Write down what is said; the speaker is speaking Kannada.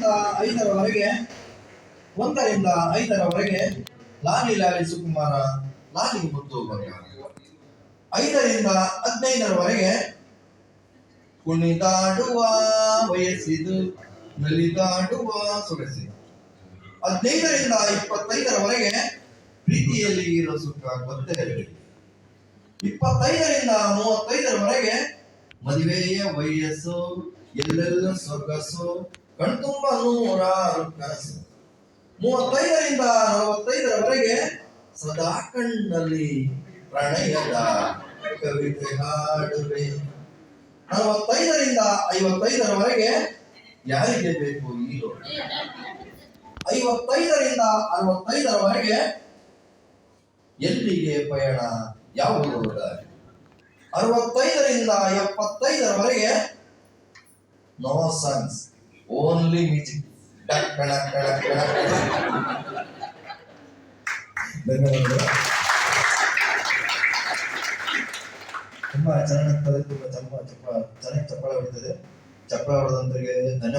ಒಂದರಿಂದ ಐದರವರೆಗೆ ಒಂದರಿಂದ ಐದರವರೆಗೆ ಲಾಲಿ ಲಾಲಿ ಸುಕುಮಾರ, ಲಾಲಿ ಬಂಗಾರ ಐದರಿಂದ ಹದಿನೈದರವರೆಗೆ ಕುಣಿದಾಡುವ ವಯಸ್ಸಿದು, ನಲಿದಾಡುವ ಸೊಗಸಿ. ಹದಿನೈದರಿಂದ ಇಪ್ಪತ್ತೈದರವರೆಗೆ ಪ್ರೀತಿಯಲ್ಲಿ ಇರೋ ಸುಖ ಗೊತ್ತೇ ಇಪ್ಪತ್ತೈದರಿಂದ ಮೂವತ್ತೈದರವರೆಗೆ ಮದುವೆಯ ವಯಸ್ಸು, ಎಲ್ಲೆಲ್ಲ ಸೊಗಸು ಕಣ್ತುಂಬ ನೂರಾರು ಕನಸು ಮೂವತ್ತೈದರಿಂದ ನಲವತ್ತೈದರವರೆಗೆ ಸದಾ ಕಣ್ಣಲ್ಲಿ ಪ್ರಣಯದ ಕವಿತೆ ಹಾಡುವೆ. ನಲವತ್ತೈದರಿಂದ ಐವತ್ತೈದರವರೆಗೆ ಯಾರಿಗೆ ಬೇಕು ಈ ಲೋಕ? ಐವತ್ತೈದರಿಂದ ಅರವತ್ತೈದರವರೆಗೆ ಎಲ್ಲಿಗೆ ಪಯಣ? ಯಾವುದು ದಾರಿ ಅರವತ್ತೈದರಿಂದ ಎಪ್ಪತ್ತೈದರವರೆಗೆ ನೋ ಸನ್ಸ್ ಓನ್ಲಿ ಮ್ಯೂಸಿಕ್ ತುಂಬಾ ಚೆನ್ನಾಗಿ ತುಂಬಾ ಚಪ್ಪ ಚೆನ್ನಾಗಿ ಚಪ್ಪಾಳೆ ಹೊಡಿತದೆ. ಚಪ್ಪಾಳೆ ಹೊಡೆದಂತರಿಗೆ ಧನ್ಯವಾದ.